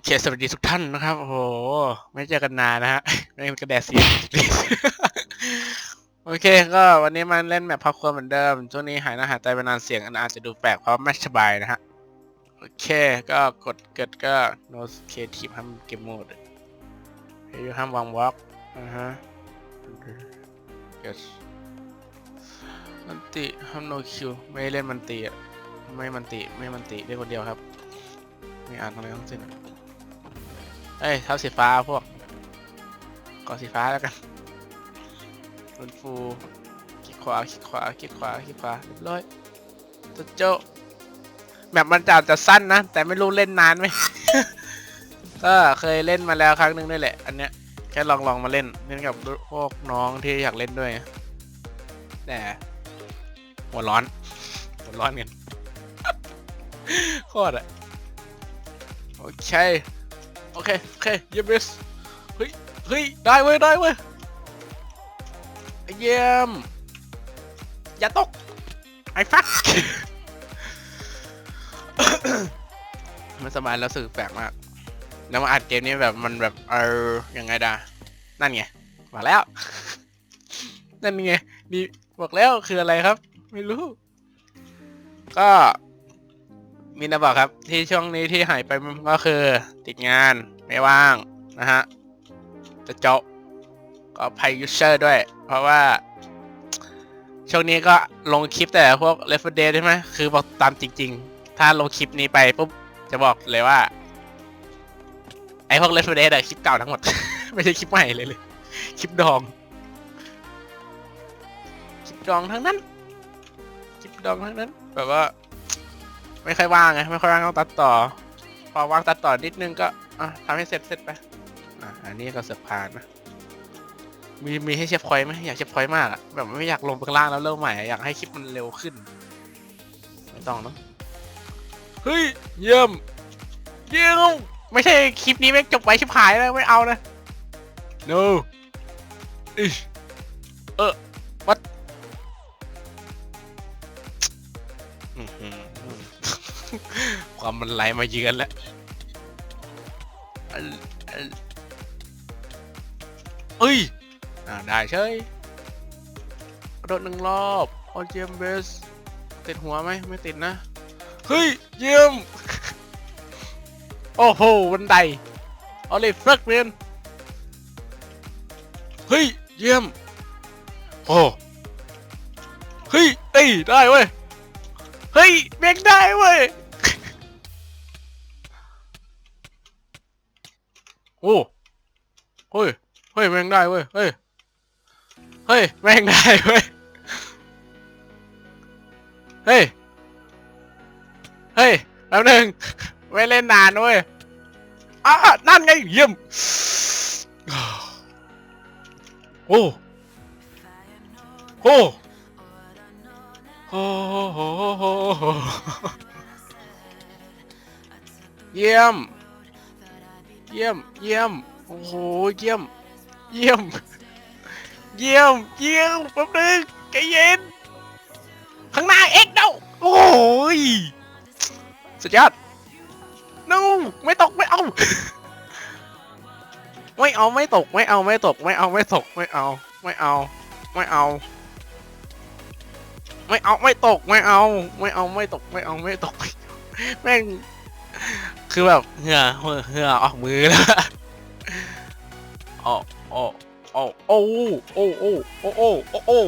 อเคสวัสดีทุกท่านนะครับ โอ้โห ไม่เจอกันนานนะฮะ ไม่กระแดดเสียงโอเค ก็วันนี้มาเล่นแมปพับครัวเหมือนเดิม ช่วงนี้หายหน้าหายตาไปนานเสียงอันอาจจะดูแปลกเพราะไม่สบายนะฮะ โอเค ก็กดเกิดก็ no creative ห้ามเกมโหมดเฮ้ยห้ามวางวอล์กอ่าฮะ yes มันติห้าม no kill ไม่เล่นมันติอะไม่มันติ ไม่มันติเล่นคนเดียวครับ ไม่อ่านอะไรทั้งสิ้นอะ เอ้ยท้าสีฟ้าพวกก่อสีฟ้าแล้วกันรุนฟูคลิกขวาคลิกขวาคลิกขวาคลิกขวาเรียบร้อยตัวโจแบบมันจะจะสั้นนะ แต่ไม่รู้เล่นนานไหม ก็เคยเล่นมาแล้วครั้งหนึ่งด้วยแหละ อันเนี้ยแค่ลองลองมาเล่นเล่นกับพวกน้องที่อยากเล่นด้วย แต่หัวร้อนหัวร้อนกันโคตรอะโอเค อเค โอเค เยี่ยมเบสเฮ้ย เฮ้ย ได้เว้ย ได้เว้ย เยี่ยม อย่าตก ไอ้ฟักมันสบายแล้วรู้สึกแปลกมาก แล้วมาอัดเกมนี้แบบมันแบบเออยังไงดา นั่นไง มาแล้ว นั่นไง นี่บอกแล้วคืออะไรครับ ไม่รู้ ก็ มีนะบอกครับ ที่ช่วงนี้ที่หายไปก็คือ ติดงานไม่ว่างนะฮะจะเจาะก็ภัยยูเซอร์ด้วย เพราะว่า ช่วงนี้ก็ลงคลิปแต่พวก l e f t 4 Dead ใช่ไหมคือบอกตามจริง ๆ ถ้าลงคลิปนี้ไปปุ๊บจะบอกเลยว่า ไอพวก l e f t 4 Dead อะคลิปเก่าทั้งหมด ไม่ใช่คลิปใหม่เลยเลย คลิปดอง คลิปดองทั้งนั้น คลิปดองทั้งนั้น แบบว่า ไม่ค่อยว่างไงไม่ค่อยว่างต้องตัดต่อ พอว่างตัดต่อนิดนึงก็อะทำให้เสร็จเสร็จไปอะอันนี้ก็เสือกผ่านนะมีมีให้เชฟพอยต์ไหมอยากเชฟพอยต์มากอะแบบไม่อยากลงไปข้างล่างแล้วเริ่มใหม่อะอยากให้คลิปมันเร็วขึ้น ไม่ต้องเนอะเฮ้ยเยี่ยมเยี่ยมไม่ใช่คลิปนี้ไม่งจบไว้ชิบหายแล้วไม่เอานะ no อิชเออ what อื้อหือ ความมันไหลมาเยือนแล้วเอ้ยอ่าได้เฉยกระโดดหนึ่งรอบออเจมเบส ติดหัวไหมไม่ติดนะ เฮ้ย เยี่ยม โอ้โหบันไดออลิฟเฟกเรียนเฮ้ย เยี่ยม โอ้เฮ้ยเอ้ยได้เว้ย เฮ้ยเบกได้เว้ย โอ้เฮ้ย เฮ้ยแม่งได้เว้ย เฮ้ย เฮ้ยแม่งได้เว้ย เฮ้ย เฮ้ยแป๊บนึงไม่เล่นนานเว้ยอะนั่นไงเยี่ยม โอ้ โอ้ โอ้โหเยี่ยม เยี่ยม เยี่ยม โอ้โห เยี่ยม เยี่ยม เยี่ยม เยี่ยมแป๊บนึงใจเย็น ข้างหน้าเอ็กเดาโอ้ยสุดยอด no ไม่ตกไม่เอา ไม่เอาไม่ตกไม่เอาไม่ตกไม่เอาไม่ตกไม่เอาไม่เอาไม่เอา ไม่เอาไม่ตกไม่เอา ไม่เอาไม่ตกไม่เอาไม่ตกแม่งคือแบบเหงื่อเหงื่อออกมือแล้วโอ้โอ้โอ้โอ้โอ้โอ้โอ้โอ้โอ้โอ้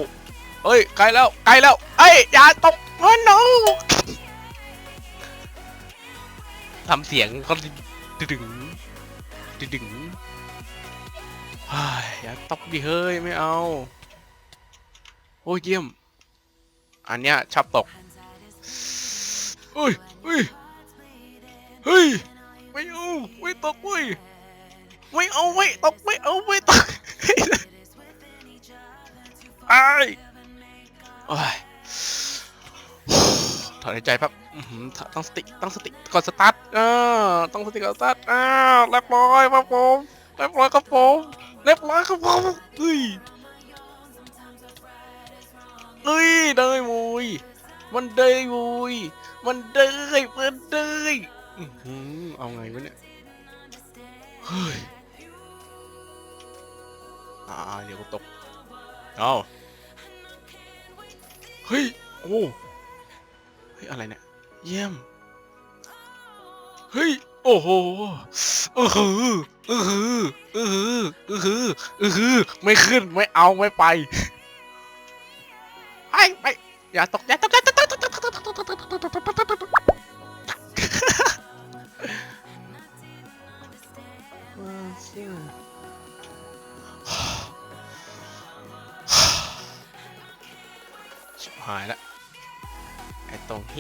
เฮ้ยใกลแล้วใกลแล้วเอ้ยอย่าตกโอ้ no ทำเสียงเขาดึงดึงดึงเฮ้ยอย่าตกดิเฮ้ยไม่เอา โอ้ยเยี่ยม อันเนี้ยชอบตกเฮ้ยเฮ้ยเฮ้ยไม่เอาไม่ตกเว้ยไม่เอาไม่ตกไม่เอาไม่ตกไอ้ยโอ้ยถอนหายใจแป๊บอื้องสติตั้งสติก่อนสตาร์ทอ่าต้องสติก่อนสตาร์ทอ้าวเรียบร้อยครับผมเรียบร้อยครับผมเรียบร้อยครับผม มันได้มันได้อื้อเอาไงวะเนี่ย เฮ้ย อ่า เดี๋ยวกูตก เอาเฮ้ย โอ้ เฮ้ย อะไรเนี่ย เยี่ยม เฮ้ย โอ้โหเออหือเออหือเออหือเออหือเออหือไม่ขึ้น ไม่เอา ไม่ไปไปไปอย่าตกอย่าตกอย่าตก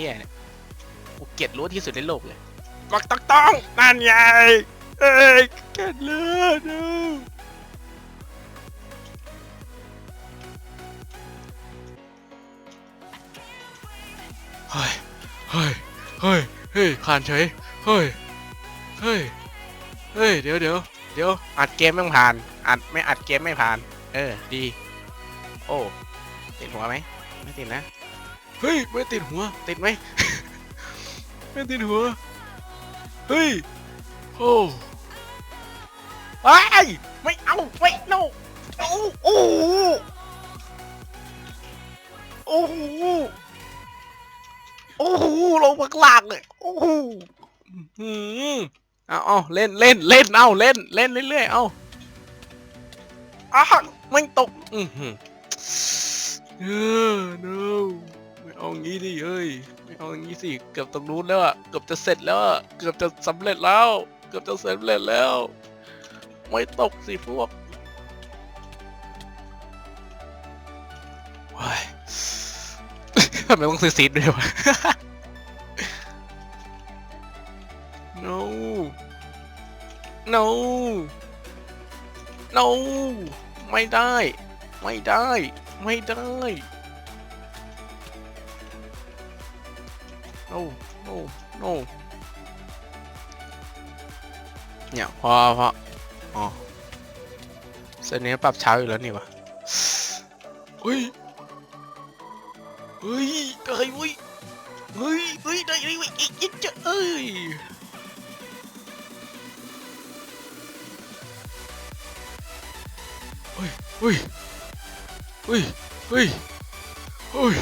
ฮียเนี่ยกูเกลียดรู้ที่สุดในโลกเลยกอกต้องต้องนั่นไงเอ้ยเกลียดเลือดอะเฮ้ยเฮ้ยเฮ้ยเฮ้ยผ่านเฉยเฮ้ยเฮ้ยเฮ้ยเดี๋ยวเดี๋ยวเดี๋ยวอัดเกมไม่ผ่านอัดไม่อัดเกมไม่ผ่าน เออดี โอ้ติดหัวไหมไม่ติดนะ เฮ้ยไม่ติดหัว ติดไหมไม่ติดหัว เฮ้ย โอ้ไอ้ยไม่เอาไม่ no โอ้โอ้โอ้โหโอ้โหลงมาข้างล่างเลยโอ้โหอื้อหือเอาเอาเล่นเล่นเล่นเอาเล่นเล่นเรื่อยๆเอาอ้าวไม่ตกอือหือเออ no ไม่เอางี้ดิเฮ้ยไม่เอาอย่างงี้สิเกือบตรงนู้นแล้วอะเกือบจะเสร็จแล้วอะเกือบจะสำเร็จแล้ว เกือบจะสำเร็จแล้ว ไม่ตกสิพวกว้ายทำไมต้องซื้อซีดด้วยวะ no no no ไม่ได้ ไม่ได้ ไม่ได้ no no no เนี่ยพอพออ๋อเส้นนี้ปรับเช้าอยู่แล้วนี่วะเฮ้ยเฮ้ยได้เว้ยเฮ้ยเฮ้ยได้ได้เว้ยอีกอีกจะเอ้ยเฮ้ยเฮ้ยเฮ้ยเฮ้ยเฮ้ย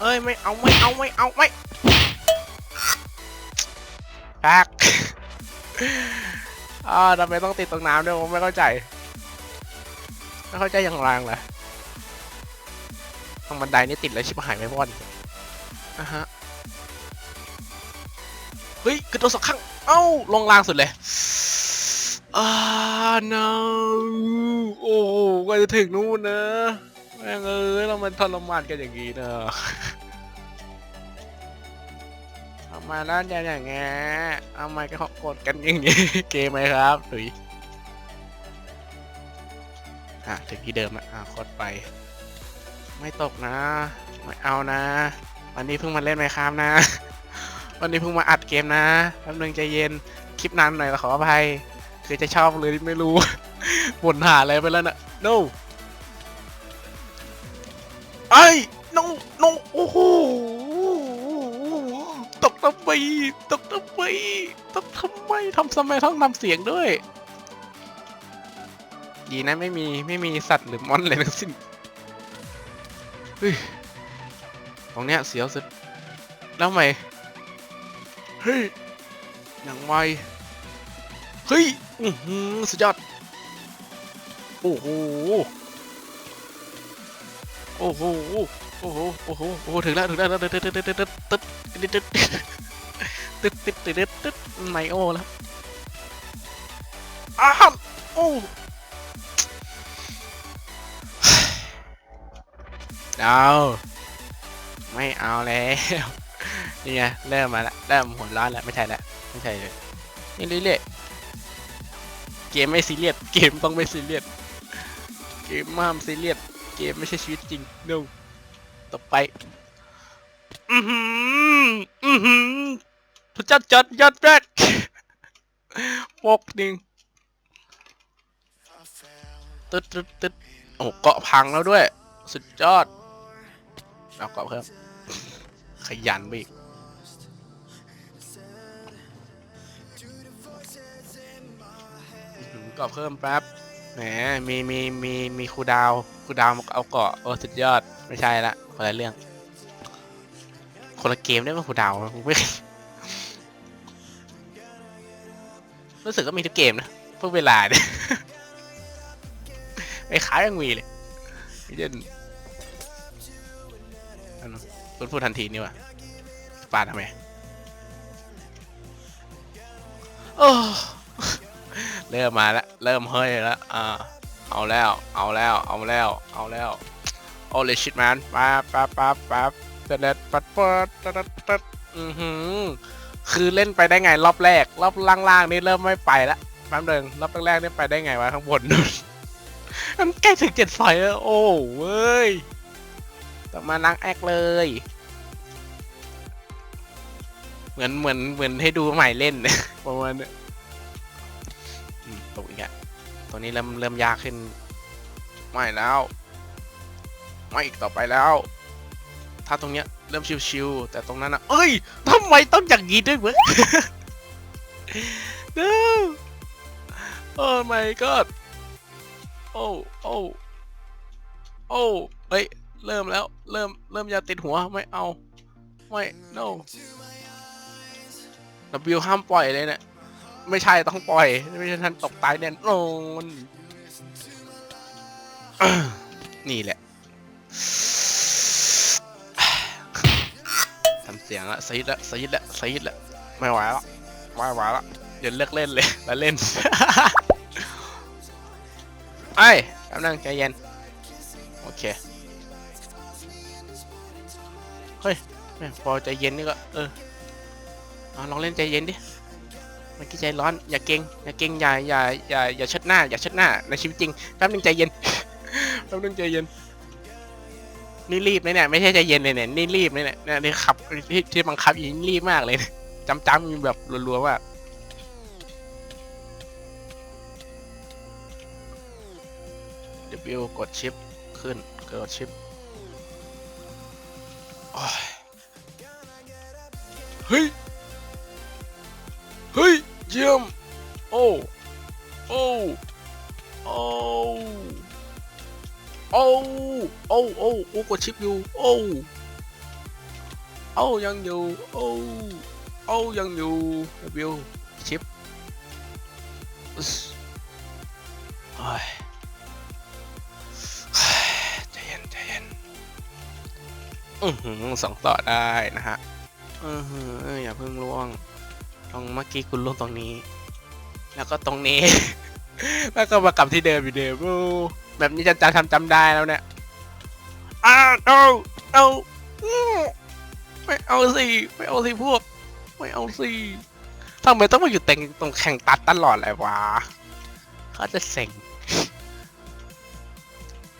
เอ้ยไม่เอาไม่เอาไม่เอาไม่แป๊กอ่าทำไมต้องติดตรงน้ำด้วยผมไม่เข้าใจ ไม่เข้าใจอย่างแรงเลยทางบันไดนี่ติดแล้วชิบหายไม่พอดนะฮะ เฮ้ยกระโดดสักครั้งเอ้า ลงล่างสุดเลยอ่า no โอ้กว่าจะถึงนู่นนะ แม่งเอ้ยเรามันทรมานกันอย่างนี้เนอะ ทำไมนั่นอย่าอย่างเงี้ยทำไมก็กดกันอย่างงี้เกมไหมครับถุยอะถึงที่เดิมละอะกดไป ไม่ตกนะ ไม่เอานะ วันนี้เพิ่งมาเล่นไหมครับนะ วันนี้เพิ่งมาอัดเกมนะแป๊บนึงใจเย็นคลิปนานหน่อยขออภัยคือจะชอบหรือไม่รู้ บ่นหาอะไรไปแล้วนะ no ไอ้ no no โอ้โห ตกทำไมตกทำไมตกทำไมทำทำไมต้องนำเสียงด้วย ดีนะไม่มีไม่มีสัตว์หรือมอนเลยทั้งสิ้นเฮ้ยตรงเนี้ยเสียวสุดแล้วทำไมเฮ้ยอย่างไวเฮ้ยอือหือสุดยอดโอ้โหโอ้โห โอ้โห โอ้โห โอ้โห ถึงแล้ว ถึงแล้วตึ๊ดตึ๊ดตึ๊ดตึ๊ดตึ๊ดตึ๊ดตึ๊ดตึ๊ดตึ๊ดตึ๊ดตึ๊ดตึ๊ดไมโอแล้วอ้าวโอ้เอาไม่เอาแล้ว นี่ไง เริ่มมาละเริ่มหัวร้อนแล้ว ไม่ใช่แล้ว ไม่ใช่เลยนี่เรื่อยๆ เกมไม่ซีเรียส เกมต้องไม่ซีเรียส เกมห้ามซีเรียส เกมไม่ใช่ชีวิตจริง no ต่อไป อือหืออือหือพระเจ้าจัดยัดแรกพวกหนึ่งตึ๊ดตึ๊ดตึ๊ดโอ้เกาะพังแล้วด้วย สุดยอด เอาเกาะเพิ่มขยันไปอีกเกาะเพิ่มแป๊บแหมมีมีมีมีครูดาวครูดาวเอาเกาะโอ้สุดยอดไม่ใช่ละ คนละเรื่อง คนละเกมได้ไหมครูดาวไม่รู้สึกก็มีทุกเกมนะพวกเวลาเนี่ยไอ้ขายยังมีเลยไม่เช่นอันนั้นคุณพูดทันทีนี่วะปาดทำไมโอ้เริ่มมาแล้ว เริ่มเฮ้ยแล้วอ่าเอาแล้ว เอาแล้ว เอาแล้ว เอาแล้ว โอเลชิตแมนปั๊บปั๊บปั๊บปั๊บเด็ดปัดปัดปัดปัดปัดอือหือคือเล่นไปได้ไงรอบแรก รอบล่างๆนี่เริ่มไม่ไปละแป๊บเดิงรอบแรกๆนี่ไปได้ไงวะข้างบนมันใกล้ถึงเจ็ดไฟแล้วโอ้เว้ยต้องมานั่งแอกเลย เหมือนเหมือนเหมือนให้ดูใหม่เล่นประมาณนี้ตกอีกอะตัวนี้เริ่มเริ่มยากขึ้น ไม่แล้ว ไม่อีกต่อไปแล้ว ถ้าตรงเนี้ยเริ่มชิวๆแต่ตรงนั้นอะเอ้ยทำไมต้องอย่างนี้ด้วยเว้ย no oh my god โอ้โอ้โอ้เฮ้ยเริ่มแล้ว เริ่ม เริ่มยาติดหัว ไม่เอา ไม่ no W ห้ามปล่อยเลยเนี่ย ไม่ใช่ต้องปล่อย ไม่ใช่ท่านตกตายแน่นอนนี่แหละ ทำเสียงละซีดละซีดละซีดละไม่ไหวละไม่ไหวละเดี๋ยวเลิกเล่นเลยแล้วเล่นไอ้ยแป๊บนึงใจเย็นโอเคเฮ้ยแม่งพอใจเย็นนี่ก็เออเอาลองเล่นใจเย็นดิเมื่อกี้ใจร้อนอย่าเก่งอย่าเก่งอย่าอย่าอย่าอย่าเชิดหน้าอย่าเชิดหน้าในชีวิตจริงแป๊บนึงใจเย็นแป๊บนึงใจเย็น นี่รีบเนะเนี่ยไม่ใช่ใจเย็นเลยเนี่ยนี่รีบเลยเนี่ยเนี่ยนี่ขับที่ที่บังคับอีนี่รีบมากเลยเนี่ยจำจำมีแบบรัวๆมาก W กดชิปขึ้นกดชิปเฮ้ย กดชิปอยู่ โอ้โอ้ยังอยู่ โอ้โอ้ยังอยู่ W ชิปอึ๊สโอ้ยใจเย็นใจเย็นอือหือสองต่อได้นะฮะอือหืออย่าเพิ่งล่วง ตรงเมื่อกี้คุณล่วงตรงนี้ แล้วก็ตรงนี้ แล้วก็มากลับที่เดิมอยู่เดิมแบบนี้จะจำทำจำได้แล้วเนี่ย อ้าวเอาเอาไม่เอาสิไม่เอาสิพวก ไม่เอาสิทำไมต้องมาอยู่แต่งตรงแข่งตัดตลอดเลยวะเขาจะเซ็ง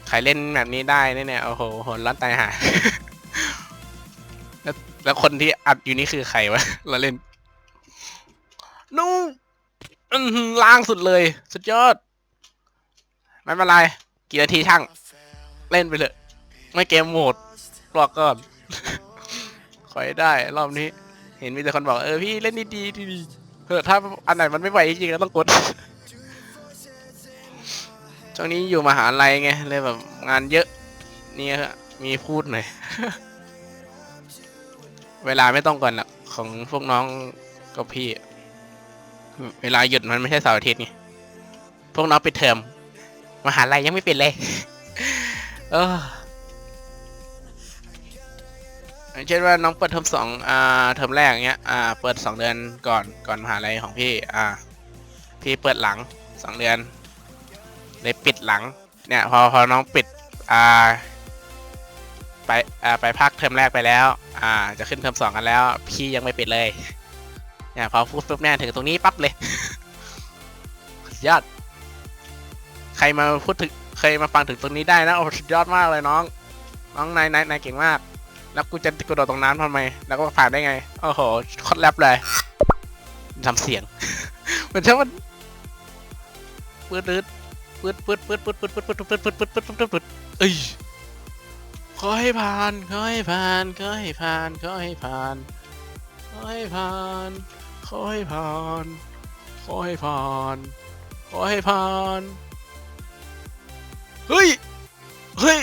ใครเล่นแบบนี้ได้เนี่ยเนี่ยโอ้โหโหนร้อนตายหาแล้วแล้วคนที่อัดอยู่นี่คือใครวะเราเล่นนู่อือหือล่างสุดเลย สุดยอด ไม่เป็นไร กี่นาทีช่าง เล่นไปเลย ไม่เกมโหมดรอกก่อน ขอให้ได้ รอบนี้ เห็นมีแต่คนบอก เออพี่เล่นดีดีดีเออถ้าอันไหนมันไม่ไหวจริงๆก็ต้องกดช่วงนี้อยู่มหาลัยไงเลยแบบงานเยอะ นี่ฮะมีพูดหน่อย เวลาไม่ต้องก่อนอะของพวกน้องกับพี่ เวลาหยุดมันไม่ใช่เสาร์อาทิตย์ไงพวกน้องปิดเทอมมหาลัยยังไม่ปิดเลย เออ อย่างเช่นว่าน้องเปิดเทอมสองอ่าเทอมแรกเงี้ยอ่าเปิดสองเดือนก่อนก่อนมหาลัยของพี่อ่าพี่เปิดหลังสองเดือนเลยปิดหลังเนี่ยพอพอน้องปิดอ่าไปอ่าไปพักเทอมแรกไปแล้ว อ่า จะขึ้นเทอมสองกันแล้ว พี่ยังไม่ปิดเลยเนี่ยพอพูดปุ๊บเนี่ยถึงตรงนี้ปั๊บเลยยอด ใครมาพูดถึงเคยมาฟังถึงตรงนี้ได้นะโอ้ยอดมากเลยน้อง น้องนายนายนายเก่งมาก แล้วกูจะกระโดดตรงน้ำทำไม แล้วก็ผ่านได้ไง โอ้โหโคตรแรปเลยทำเสียง เหมือนใช่มันปืดปืดปืดปืดปืดปืดปืดปืดปืดปืดปืดปืดปืดปืดปืดปืดเอ้ยขอให้ผ่านขอให้ผ่านขอให้ผ่านขอให้ผ่านขอให้ผ่านขอให้ผ่านขอให้ผ่านขขอให้ผ่านเฮ้ย เฮ้ย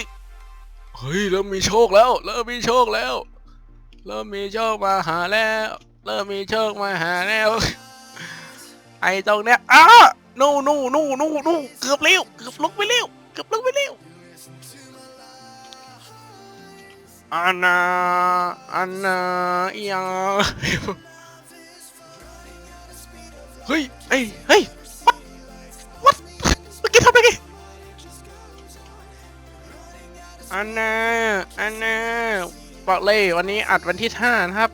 เฮ้ยเริ่มมีโชคแล้ว เริ่มมีโชคแล้ว เริ่มมีโชคมาหาแล้ว เริ่มมีโชคมาหาแล้ว ไอ้ตรงเนี้ยอ้านู่นู่นู่นู่นู่เกือบเร็วเกือบลุกไปเร็วเกือบลุกไปเร็วอันนาอันนาอียเฮ้ยเฮ้ยเฮ้ย อันนาอันนาบอกเลยวันนี้อัดวันที่ห้านะครับ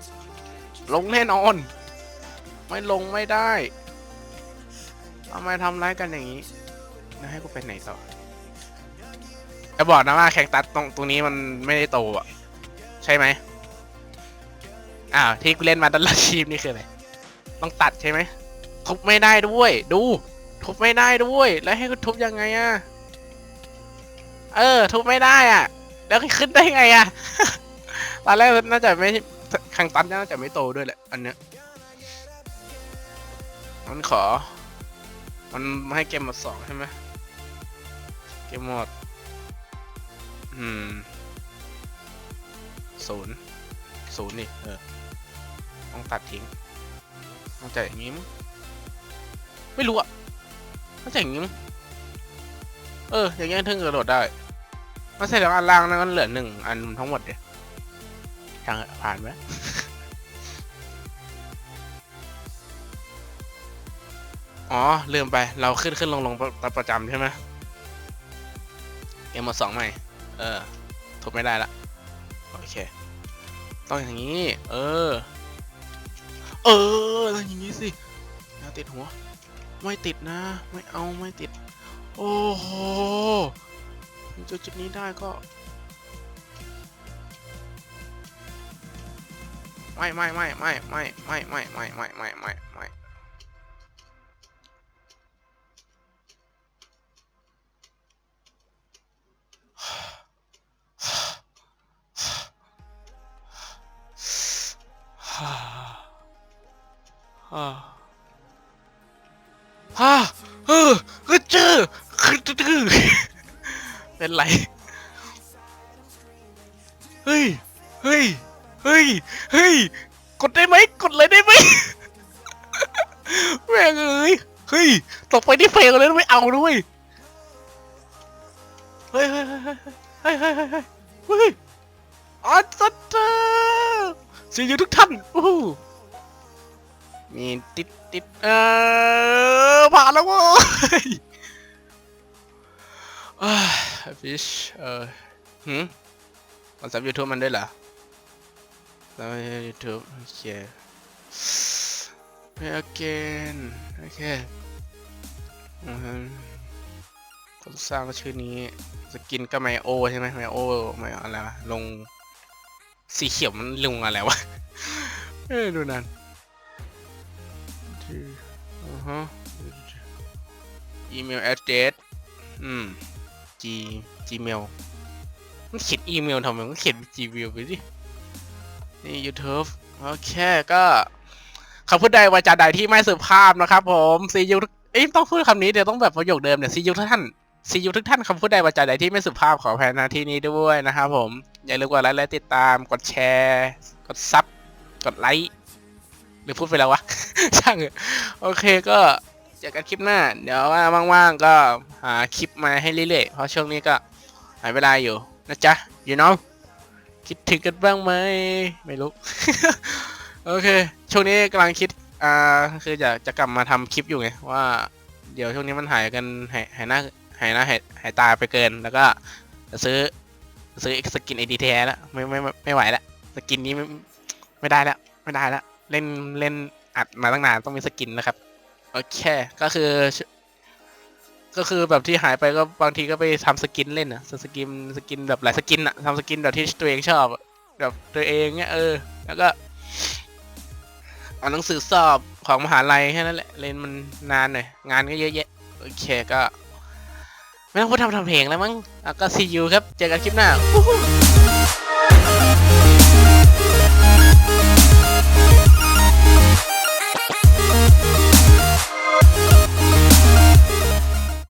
ลงแน่นอน ไม่ลงไม่ได้ทำไมทำร้ายกันอย่างนี้แล้วให้กูไปไหนต่อจะบอกนะว่าแข่งตัดตรงตรงนี้มันไม่ได้โตอะ ใช่ไหมอ้าวที่กูเล่นมาตลอดชีพนี่คืออะไรต้องตัดใช่ไหมทุบไม่ได้ด้วย ดู ทุบไม่ได้ด้วย แล้วให้กูทุบยังไงอะ เออ ทุบไม่ได้อะ แล้วขึ้นได้ไงอะ ตอนแรกน่าจะไม่แข่งตัดน่าจะไม่โตด้วยแหละ อันเนี้ย มันขอ มันให้เกมหมดสองใช่ไหมเกมหมด อืมศูนย์ศูนย์นี่เออ ต้องตัดทิ้งต้องจ่ายอย่างนี้มั้งไม่รู้อะต้องจ่ายอย่างนี้มั้งเออ อย่างเงี้ยถึงกระโดดได้ ไม่ใช่แล้วอันล่างนั่นก็เหลือหนึ่งอันทั้งหมดเดียทางผ่านไหมอ๋อ ลืมไปเราขึ้นขึ้นลงลงประประจำใช่ไหมเกมหมดสองใหม่ เออทุบไม่ได้ละ โอเค ต้องอย่างนี้ เออ เออต้องอย่างนี้สิอย่าติดหัว ไม่ติดนะ ไม่เอาไม่ติด โอ้โห จุดจุดนี้ได้ก็ ไม่ไม่ไม่ไม่ไม่ไม่ไม่ไม่ไม่ไม่ไม่ไม่ฮ่าฮ่าฮ่าเออคือเจอคือตื้อ เป็นไร เฮ้ย เฮ้ย เฮ้ย เฮ้ย กดได้ไหม กดเลยได้ไหมแม่งเอ้ย เฮ้ย ตกไปที่เฟลเลยไม่เอาด้วย เฮ้ยเฮ้ยเฮ้ยเฮ้ยเฮ้ยอัศจรรย์สิ่อยู่ทุกท่านอู้หูมีติดติดเออผ่านแล้วเว้ย ฟิชเออหืมกดซับยูทูบมันได้เหรอแล้วยูทูบโอเคไป again โอเคอือฮึคนสร้างก็ชื่อนี้ สกินก็ไมโอใช่ไหมไมโอไมอะไรวะลงสีเขียวมันลงอะไรวะเอ้ยดูนั่นอือฮะอีเมล address อืม g gmail มันเขียนอีเมลทำไมมันเขียน gmail ไปดินี่ YouTube โอเคก็คำพูดใดวาจาใดที่ไม่สุภาพนะครับผมซียูเอ้ยต้องพูดคำนี้เดี๋ยวต้องแบบประโยคเดิมเนี่ยซียูทุกท่านซียูทุกท่านคำพูดใดวาจาใดที่ไม่สุภาพขออภัยณที่นี้ด้วยนะครับผม อย่าลืมกดไลค์และติดตามกดแชร์ กดซับกดไลค์หรือพูดไปแล้ววะ ช่างเถอโอเคก็ เจอกันคลิปหน้า เดี๋ยวว่าว่างๆก็หาคลิปมาให้เรื่อยๆ เพราะช่วงนี้ก็หายเวลาอยู่นะจ๊ะ you know คิดถึงกันบ้างไหมไม่รู้ โอเค ช่วงนี้กำลังคิด อ่า คือจะจะกลับมาทำคลิปอยู่ไง ว่า เดี๋ยวช่วงนี้มันหายกันหายหายหน้าหายหน้าหายหายตาไปเกิน แล้วก็ซื้อซื้อสกินไอดีแท้แล้วไม่ไม่ไม่ไหวแล้วสกินนี้ไม่ไม่ได้แล้วไม่ได้แล้วเล่นเล่นอัดมาตั้งนานต้องมีสกินแล้วครับ โอเค ก็คือ ก็คือแบบที่หายไปก็บางทีก็ไปทำสกินเล่นอะสกินสกินแบบหลายสกินอะทำสกินแบบที่ตัวเองชอบอะแบบตัวเองเนี้ยเออ แล้วก็เอาหนังสือสอบของมหาลัยแค่นั้นแหละเล่นมันนานหน่อยงานก็เยอะแยะโอเคก็ ไม่ต้องพูดทำทำเพลงแล้วมั้งก็ซียูครับ เจอกันคลิปหน้า